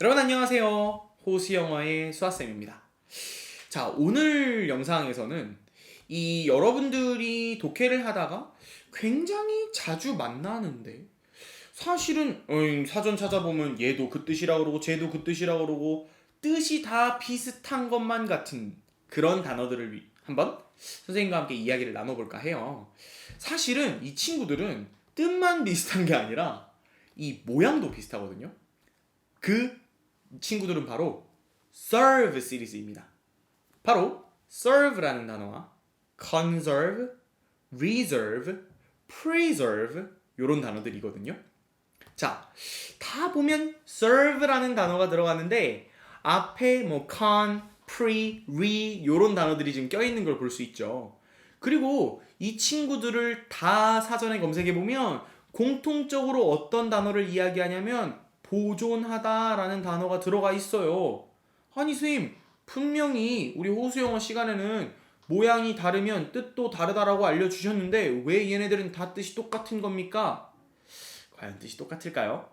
여러분 안녕하세요. 호수영어의 수아쌤입니다. 자, 오늘 영상에서는 이 여러분들이 독해를 하다가 굉장히 자주 만나는데 사실은 음, 사전 찾아보면 얘도 그 뜻이라 그러고 쟤도 그 뜻이라 그러고 뜻이 다 비슷한 것만 같은 그런 단어들을 위- 한번 선생님과 함께 이야기를 나눠볼까 해요. 사실은 이 친구들은 뜻만 비슷한 게 아니라 이 모양도 비슷하거든요. 그 친구들은 바로 serve 시리즈입니다. 바로 serve라는 단어와 conserve, reserve, preserve 이런 단어들이거든요. 자, 다 보면 serve라는 단어가 들어가는데 앞에 뭐 con, pre, re 이런 단어들이 지금 껴 있는 걸 볼 수 있죠. 그리고 이 친구들을 다 사전에 검색해 보면 공통적으로 어떤 단어를 이야기하냐면 보존하다라는 단어가 들어가 있어요. 아니 선생님 분명히 우리 호수 영어 시간에는 모양이 다르면 뜻도 다르다라고 알려주셨는데 왜 얘네들은 다 뜻이 똑같은 겁니까? 과연 뜻이 똑같을까요?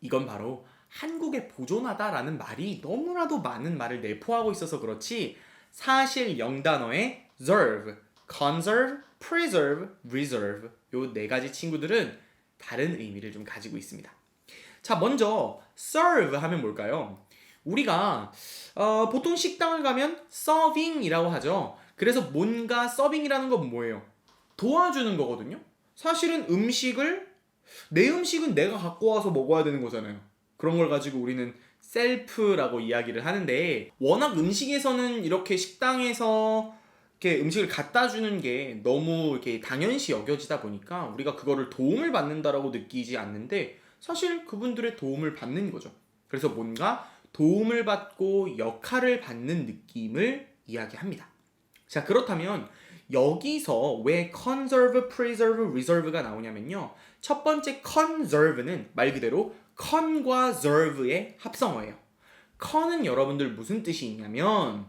이건 바로 한국의 보존하다라는 말이 너무나도 많은 말을 내포하고 있어서 그렇지 사실 영단어의 serve, conserve, preserve, reserve 요 네 가지 친구들은 다른 의미를 좀 가지고 있습니다. 자, 먼저 serve 하면 뭘까요? 우리가 어, 보통 식당을 가면 서빙이라고 하죠. 그래서 뭔가 서빙이라는 건 뭐예요? 도와주는 거거든요. 사실은 음식을 내 음식은 내가 갖고 와서 먹어야 되는 거잖아요. 그런 걸 가지고 우리는 셀프라고 이야기를 하는데 워낙 음식에서는 이렇게 식당에서 이렇게 음식을 갖다 주는 게 너무 이렇게 당연시 여겨지다 보니까 우리가 그거를 도움을 받는다라고 느끼지 않는데 사실 그분들의 도움을 받는 거죠. 그래서 뭔가 도움을 받고 역할을 받는 느낌을 이야기합니다. 자, 그렇다면 여기서 왜 conserve, preserve, reserve가 나오냐면요. 첫 번째 conserve는 말 그대로 con과 serve의 합성어예요. con은 여러분들 무슨 뜻이 있냐면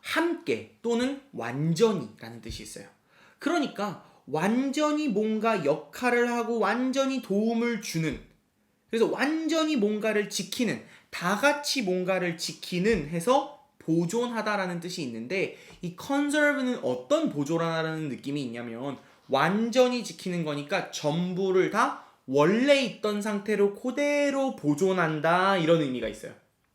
함께 또는 완전히라는 뜻이 있어요. 그러니까 완전히 뭔가 역할을 하고 완전히 도움을 주는 그래서 완전히 뭔가를 지키는 다 같이 뭔가를 지키는 해서 보존하다라는 뜻이 있는데 이 conserve는 어떤 보존하다라는 느낌이 있냐면 완전히 지키는 거니까 전부를 다 원래 있던 상태로 그대로 보존한다 이런 의미가 있어요.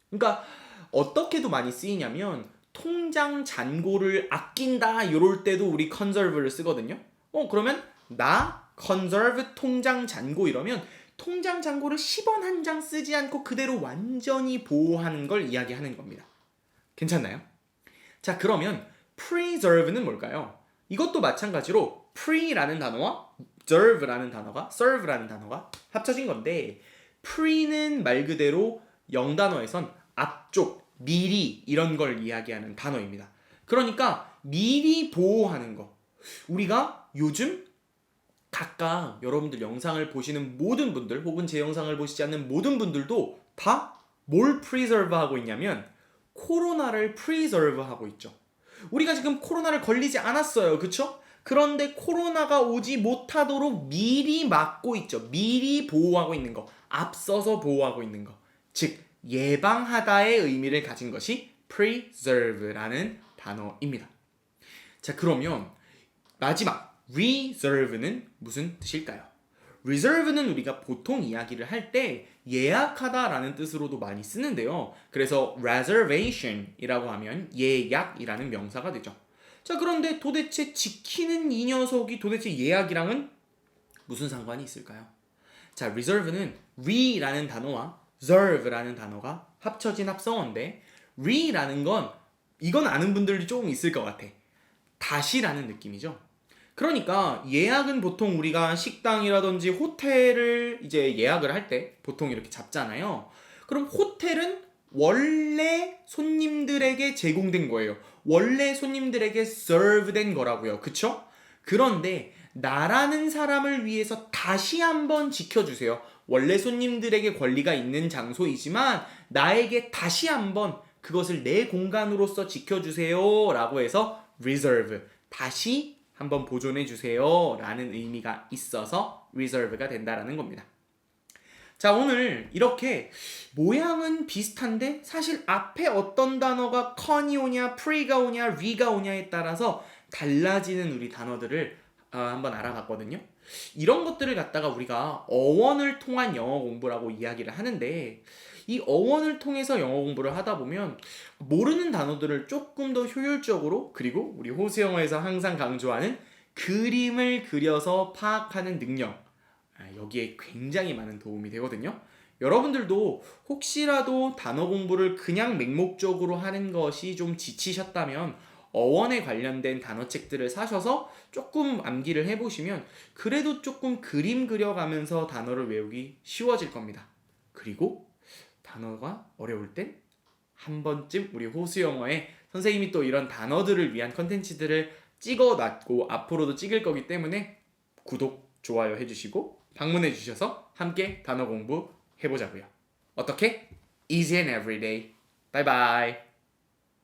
그러니까 어떻게도 많이 쓰이냐면 통장 잔고를 아낀다 이럴 때도 우리 conserve를 쓰거든요. 어 그러면 나 conserve 통장 잔고 이러면 통장 잔고를 10원 한 장 쓰지 않고 그대로 완전히 보호하는 걸 이야기하는 겁니다. 괜찮나요? 자, 그러면 preserve는 뭘까요? 이것도 마찬가지로 pre라는 단어와 serve라는 단어가 serve라는 단어가 합쳐진 건데 pre는 말 그대로 영단어에선 앞쪽, 미리 이런 걸 이야기하는 단어입니다. 그러니까 미리 보호하는 거. 우리가 요즘 각각 여러분들 영상을 보시는 모든 분들 혹은 제 영상을 보시지 않는 모든 분들도 다뭘 preserve 하고 있냐면 코로나를 preserve 하고 있죠. 우리가 지금 코로나를 걸리지 않았어요. 그쵸? 그런데 코로나가 오지 못하도록 미리 막고 있죠. 미리 보호하고 있는 거. 앞서서 보호하고 있는 거. 즉, 예방하다의 의미를 가진 것이 preserve라는 단어입니다. 자, 그러면 마지막 reserve는 무슨 뜻일까요? reserve는 우리가 보통 이야기를 할 때 예약하다라는 뜻으로도 많이 쓰는데요. 그래서 reservation이라고 하면 예약이라는 명사가 되죠. 자, 그런데 도대체 지키는 이 녀석이 도대체 예약이랑은 무슨 상관이 있을까요? 자, reserve는 re라는 단어와 serve라는 단어가 합쳐진 합성어인데 re라는 건 이건 아는 분들이 조금 있을 것 같아. 다시라는 느낌이죠. 그러니까 예약은 보통 우리가 식당이라든지 호텔을 이제 예약을 할 때 보통 이렇게 잡잖아요. 그럼 호텔은 원래 손님들에게 제공된 거예요. 원래 손님들에게 serve 된 거라고요. 그쵸? 그런데 나라는 사람을 위해서 다시 한번 지켜주세요. 원래 손님들에게 권리가 있는 장소이지만 나에게 다시 한번 그것을 내 공간으로서 지켜주세요. 라고 해서 reserve. 다시 한번 보존해 주세요. 라는 의미가 있어서 reserve가 된다라는 겁니다. 자, 오늘 이렇게 모양은 비슷한데 사실 앞에 어떤 단어가 con이 오냐, pre가 오냐, re가 오냐에 따라서 달라지는 우리 단어들을 어, 한번 알아봤거든요. 이런 것들을 갖다가 우리가 어원을 통한 영어 공부라고 이야기를 하는데 이 어원을 통해서 영어 공부를 하다 보면 모르는 단어들을 조금 더 효율적으로 그리고 우리 호수 영어에서 항상 강조하는 그림을 그려서 파악하는 능력 아, 여기에 굉장히 많은 도움이 되거든요. 여러분들도 혹시라도 단어 공부를 그냥 맹목적으로 하는 것이 좀 지치셨다면 어원에 관련된 단어책들을 사셔서 조금 암기를 해보시면 그래도 조금 그림 그려가면서 단어를 외우기 쉬워질 겁니다. 그리고 단어가 어려울 땐 한 번쯤 우리 호수 영어에 선생님이 또 이런 단어들을 위한 컨텐츠들을 찍어 놨고 앞으로도 찍을 거기 때문에 구독, 좋아요 해주시고 방문해 주셔서 함께 단어 공부 해보자고요. 어떻게? Easy and everyday. Bye.